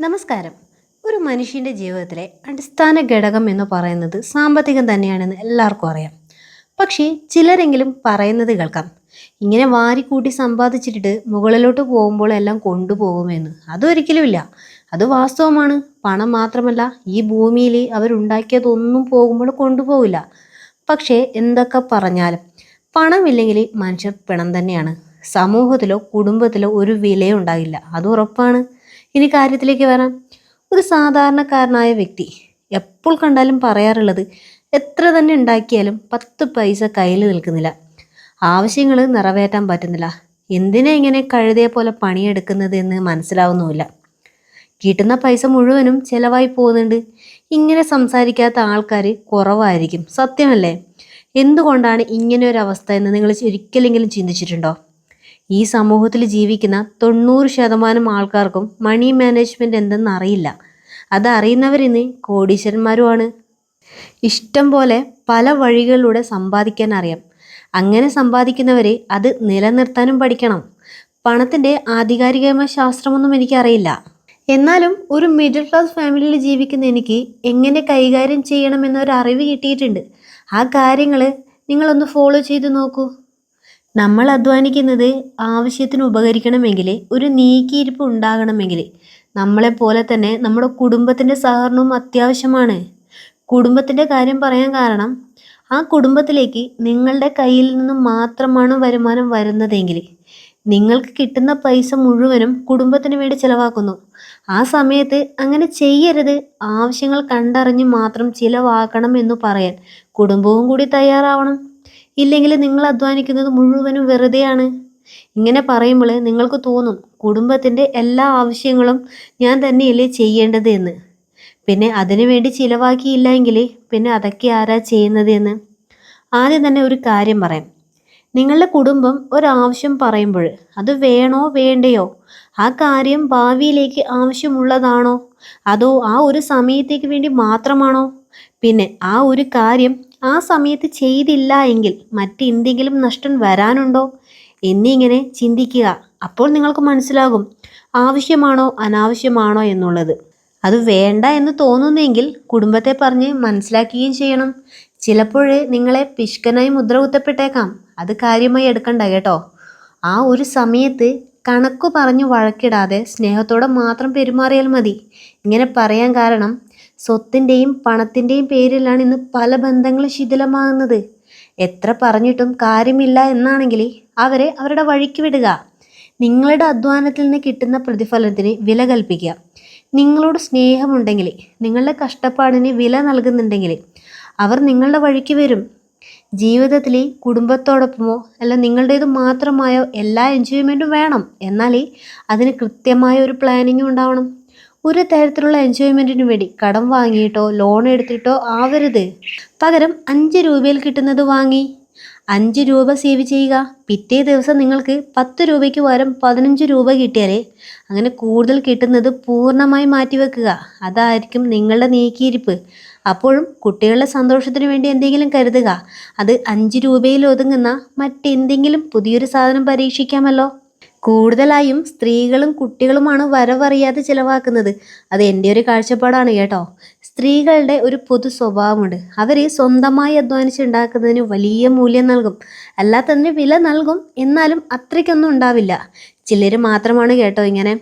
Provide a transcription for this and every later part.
നമസ്കാരം. ഒരു മനുഷ്യന്റെ ജീവിതത്തിലെ അടിസ്ഥാന ഘടകം എന്ന് പറയുന്നത് സാമ്പത്തികം തന്നെയാണെന്ന് എല്ലാവർക്കും അറിയാം. പക്ഷേ ചിലരെങ്കിലും പറയുന്നത് കേൾക്കാം. ഇങ്ങനെ വാരിക്കൂട്ടി സമ്പാദിച്ചിട്ട് മുകളിലോട്ട് പോകുമ്പോൾ എല്ലാം കൊണ്ടുപോകുമെന്ന് അതൊരിക്കലുമില്ല അത് വാസ്തവമാണ്. പണം മാത്രമല്ല ഈ ഭൂമിയിൽ അവരുണ്ടാക്കിയതൊന്നും പോകുമ്പോൾ കൊണ്ടുപോകില്ല. പക്ഷേ എന്തൊക്കെ പറഞ്ഞാലും പണമില്ലെങ്കിൽ മനുഷ്യർ പിണം തന്നെയാണ്. സമൂഹത്തിലോ കുടുംബത്തിലോ ഒരു വിലയുണ്ടാകില്ല. അത് ഉറപ്പാണ്. ഇനി കാര്യത്തിലേക്ക് വരാം. ഒരു സാധാരണക്കാരനായ വ്യക്തി എപ്പോൾ കണ്ടാലും പറയാറുള്ളത് എത്ര തന്നെ ഉണ്ടാക്കിയാലും പത്ത് പൈസ കയ്യിൽ നിൽക്കുന്നില്ല. ആവശ്യങ്ങൾ നിറവേറ്റാൻ പറ്റുന്നില്ല. എന്തിനാ ഇങ്ങനെ കഴുതയെ പോലെ പണിയെടുക്കുന്നത് എന്ന് മനസ്സിലാവുന്നുമില്ല. കിട്ടുന്ന പൈസ മുഴുവനും ചിലവായി പോകുന്നുണ്ട്. ഇങ്ങനെ സംസാരിക്കാത്ത ആൾക്കാർ കുറവായിരിക്കും. സത്യമല്ലേ? എന്തുകൊണ്ടാണ് ഇങ്ങനെ ഒരു അവസ്ഥ എന്ന് നിങ്ങൾ ഒരിക്കലെങ്കിലും ചിന്തിച്ചിട്ടുണ്ടോ? ഈ സമൂഹത്തിൽ ജീവിക്കുന്ന തൊണ്ണൂറ് ശതമാനം ആൾക്കാർക്കും മണി മാനേജ്മെന്റ് എന്തെന്ന് അറിയില്ല. അത് കോടീശ്വരന്മാരുമാണ്. ഇഷ്ടം പോലെ പല വഴികളിലൂടെ സമ്പാദിക്കാൻ അറിയാം. അങ്ങനെ സമ്പാദിക്കുന്നവരെ അത് നിലനിർത്താനും പഠിക്കണം. പണത്തിന്റെ ആധികാരികമായ ശാസ്ത്രമൊന്നും എനിക്കറിയില്ല. എന്നാലും ഒരു മിഡിൽ ക്ലാസ് ഫാമിലിയിൽ ജീവിക്കുന്ന എനിക്ക് എങ്ങനെ കൈകാര്യം ചെയ്യണമെന്നൊരു അറിവ് കിട്ടിയിട്ടുണ്ട്. ആ കാര്യങ്ങൾ നിങ്ങളൊന്ന് ഫോളോ ചെയ്ത് നോക്കൂ. നമ്മൾ അധ്വാനിക്കുന്നത് ആവശ്യത്തിന് ഉപകരിക്കണമെങ്കിൽ ഒരു നീക്കിയിരിപ്പ് ഉണ്ടാകണമെങ്കിൽ നമ്മളെപ്പോലെ തന്നെ നമ്മുടെ കുടുംബത്തിന്റെ സഹകരണവും അത്യാവശ്യമാണ്. കുടുംബത്തിന്റെ കാര്യം പറയാൻ കാരണം ആ കുടുംബത്തിലേക്ക് നിങ്ങളുടെ കയ്യിൽ നിന്ന് മാത്രമാണ് വരുമാനം വരുന്നതെങ്കിൽ നിങ്ങൾക്ക് കിട്ടുന്ന പൈസ മുഴുവനും കുടുംബത്തിന് വേണ്ടി ചിലവാക്കുന്നു. ആ സമയത്ത് അങ്ങനെ ചെയ്യരുത്. ആവശ്യങ്ങൾ കണ്ടറിഞ്ഞ് മാത്രം ചിലവാക്കണം എന്ന് പറയാൻ കുടുംബവും കൂടി തയ്യാറാവണം. ഇല്ലെങ്കിൽ നിങ്ങൾ അധ്വാനിക്കുന്നത് മുഴുവനും വെറുതെയാണ്. ഇങ്ങനെ പറയുമ്പോൾ നിങ്ങൾക്ക് തോന്നും കുടുംബത്തിന്റെ എല്ലാ ആവശ്യങ്ങളും ഞാൻ തന്നെയല്ലേ ചെയ്യേണ്ടത് എന്ന്. പിന്നെ അതിനു വേണ്ടി ചിലവാക്കിയില്ല എങ്കിൽ പിന്നെ അതൊക്കെ ആരാ ചെയ്യുന്നത് എന്ന്. ആദ്യം തന്നെ ഒരു കാര്യം പറയാം. നിങ്ങളുടെ കുടുംബം ഒരാവശ്യം പറയുമ്പോൾ അത് വേണോ വേണ്ടയോ? ആ കാര്യം ഭാവിയിലേക്ക് ആവശ്യമുള്ളതാണോ? അതോ ആ ഒരു സമയത്തേക്ക് വേണ്ടി മാത്രമാണോ? പിന്നെ ആ ഒരു കാര്യം ആ സമയത്ത് ചെയ്തില്ല എങ്കിൽ മറ്റെന്തെങ്കിലും നഷ്ടം വരാനുണ്ടോ? എന്നിങ്ങനെ ചിന്തിക്കുക. അപ്പോൾ നിങ്ങൾക്ക് മനസ്സിലാകും ആവശ്യമാണോ അനാവശ്യമാണോ എന്നുള്ളത്. അത് വേണ്ട എന്ന് തോന്നുന്നെങ്കിൽ കുടുംബത്തെ പറഞ്ഞ് മനസ്സിലാക്കുകയും ചെയ്യണം. ചിലപ്പോഴേ നിങ്ങളെ പിഷ്കനായി മുദ്ര കുത്തപ്പെട്ടേക്കാം അത് കാര്യമായി എടുക്കണ്ട കേട്ടോ. ആ ഒരു സമയത്ത് കണക്കു പറഞ്ഞു വഴക്കിടാതെ സ്നേഹത്തോടെ മാത്രം പെരുമാറിയാൽ മതി. ഇങ്ങനെ പറയാൻ കാരണം സ്വത്തിന്റെയും പണത്തിന്റെയും പേരിലാണ് ഇന്ന് പല ബന്ധങ്ങളും ശിഥിലമാകുന്നത്. എത്ര പറഞ്ഞിട്ടും കാര്യമില്ല എന്നാണെങ്കിൽ അവരെ അവരുടെ വഴിക്ക് വിടുക. നിങ്ങളുടെ അധ്വാനത്തിൽ നിന്ന് കിട്ടുന്ന പ്രതിഫലത്തിന് വില കൽപ്പിക്കുക. നിങ്ങളോട് സ്നേഹമുണ്ടെങ്കിൽ നിങ്ങളുടെ കഷ്ടപ്പാടിന് വില നൽകുന്നുണ്ടെങ്കിൽ അവർ നിങ്ങളുടെ വഴിക്ക് വരും. ജീവിതത്തിൽ കുടുംബത്തോടൊപ്പമോ അല്ല നിങ്ങളുടേത് മാത്രമായോ എല്ലാ എൻജോയ്മെന്റും വേണം. എന്നാൽ അതിന് കൃത്യമായ ഒരു പ്ലാനിങ്ങും ഉണ്ടാവണം. ഒരു തരത്തിലുള്ള എൻജോയ്മെന്റിനു വേണ്ടി കടം വാങ്ങിയിട്ടോ ലോൺ എടുത്തിട്ടോ ആവരുത്. പകരം അഞ്ച് രൂപയിൽ കിട്ടുന്നത് വാങ്ങി. അഞ്ച് രൂപ സേവ് ചെയ്യുക. പിറ്റേ ദിവസം നിങ്ങൾക്ക് പത്ത് രൂപയ്ക്ക് പകരം പതിനഞ്ച് രൂപ കിട്ടിയാലേ അങ്ങനെ കൂടുതൽ കിട്ടുന്നത് പൂർണമായി മാറ്റിവെക്കുക. അതായിരിക്കും നിങ്ങളുടെ നീക്കിയിരിപ്പ്. അപ്പോഴും കുട്ടികളുടെ സന്തോഷത്തിന് വേണ്ടി എന്തെങ്കിലും കരുതുക. അത് അഞ്ച് രൂപയിൽ ഒതുങ്ങുന്ന മറ്റെന്തെങ്കിലും പുതിയൊരു സാധനം പരീക്ഷിക്കാമല്ലോ. കൂടുതലായും സ്ത്രീകളും കുട്ടികളുമാണ് വരവറിയാതെ ചിലവാക്കുന്നത്. അത് എന്റെ ഒരു കാഴ്ചപ്പാടാണ് കേട്ടോ. സ്ത്രീകളുടെ ഒരു പൊതു സ്വഭാവമുണ്ട്. അവർ സ്വന്തമായി അധ്വാനിച്ചുണ്ടാക്കുന്നതിന് വലിയ മൂല്യം നൽകും. അല്ലാത്തതിന് വില നൽകും എന്നാലും അത്രയ്ക്കൊന്നും ഉണ്ടാവില്ല. ചിലർ മാത്രമാണ് കേട്ടോ ഇങ്ങനെ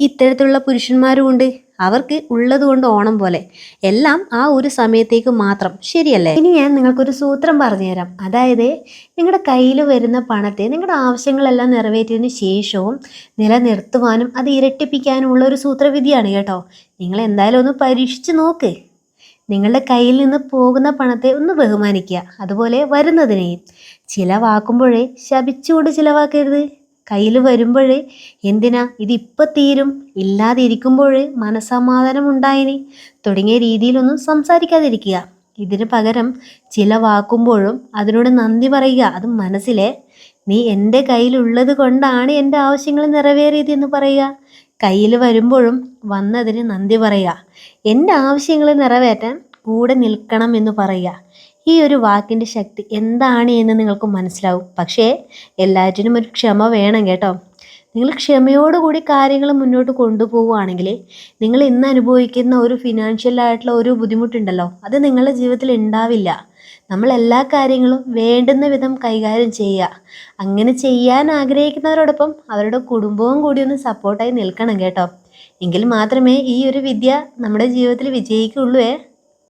ഇത്തരത്തിലുള്ള പുരുഷന്മാരും ഉണ്ട് അവർക്ക് ഉള്ളതുകൊണ്ട് ഓണം പോലെ. എല്ലാം ആ ഒരു സമയത്തേക്ക് മാത്രം. ശരിയല്ലേ? ഇനി ഞാൻ നിങ്ങൾക്കൊരു സൂത്രം പറഞ്ഞു തരാം അതായത് നിങ്ങളുടെ കയ്യിൽ വരുന്ന പണത്തെ നിങ്ങളുടെ ആവശ്യങ്ങളെല്ലാം നിറവേറ്റിയതിന് ശേഷവും നിലനിർത്തുവാനും അത് ഇരട്ടിപ്പിക്കാനുമുള്ള ഒരു സൂത്രവിധിയാണ് കേട്ടോ. നിങ്ങൾ എന്തായാലും ഒന്ന് പരീക്ഷിച്ച് നോക്ക്. നിങ്ങളുടെ കയ്യിൽ നിന്ന് പോകുന്ന പണത്തെ ഒന്ന് ബഹുമാനിക്കുക. അതുപോലെ വരുന്നതിനെയും. ചിലവാക്കുമ്പോഴേ ശപിച്ചുകൊണ്ട് ചിലവാക്കരുത്. കയ്യിൽ വരുമ്പോഴേ എന്തിനാ ഇതിപ്പോൾ തീരും? ഇല്ലാതിരിക്കുമ്പോഴേ മനസമാധാനം ഉണ്ടായിനി തുടങ്ങിയ രീതിയിലൊന്നും സംസാരിക്കാതിരിക്കുക. ഇതിന് പകരം ചില വാക്കുമ്പോഴും അതിനോട് നന്ദി പറയുക. അത് മനസ്സിലെ നീ എന്റെ കയ്യിലുള്ളത് കൊണ്ടാണ് എന്റെ ആവശ്യങ്ങൾ നിറവേറിയത് എന്ന് പറയുക. കയ്യിൽ വരുമ്പോഴും വന്നതിന് നന്ദി പറയുക. എന്റെ ആവശ്യങ്ങൾ നിറവേറ്റാൻ കൂടെ നിൽക്കണം എന്ന് പറയുക. ഈ ഒരു വാക്കിന്റെ ശക്തി എന്താണ് എന്ന് നിങ്ങൾക്ക് മനസ്സിലാവും. പക്ഷേ എല്ലാറ്റിനും ഒരു ക്ഷമ വേണം കേട്ടോ. നിങ്ങൾ ക്ഷമയോടുകൂടി കാര്യങ്ങൾ മുന്നോട്ട് കൊണ്ടുപോവുകയാണെങ്കിൽ നിങ്ങൾ ഇന്ന് അനുഭവിക്കുന്ന ഒരു ഫിനാൻഷ്യൽ ആയിട്ടുള്ള ഒരു ബുദ്ധിമുട്ടുണ്ടല്ലോ. അത് നിങ്ങളുടെ ജീവിതത്തിൽ ഉണ്ടാവില്ല. നമ്മൾ എല്ലാ കാര്യങ്ങളും വേണ്ടുന്ന വിധം കൈകാര്യം ചെയ്യുക. അങ്ങനെ ചെയ്യാൻ ആഗ്രഹിക്കുന്നവരോടൊപ്പം അവരുടെ കുടുംബവും കൂടി ഒന്ന് സപ്പോർട്ടായി നിൽക്കണം കേട്ടോ. എങ്കിൽ മാത്രമേ ഈ ഒരു വിദ്യ നമ്മുടെ ജീവിതത്തിൽ വിജയിക്കുള്ളൂ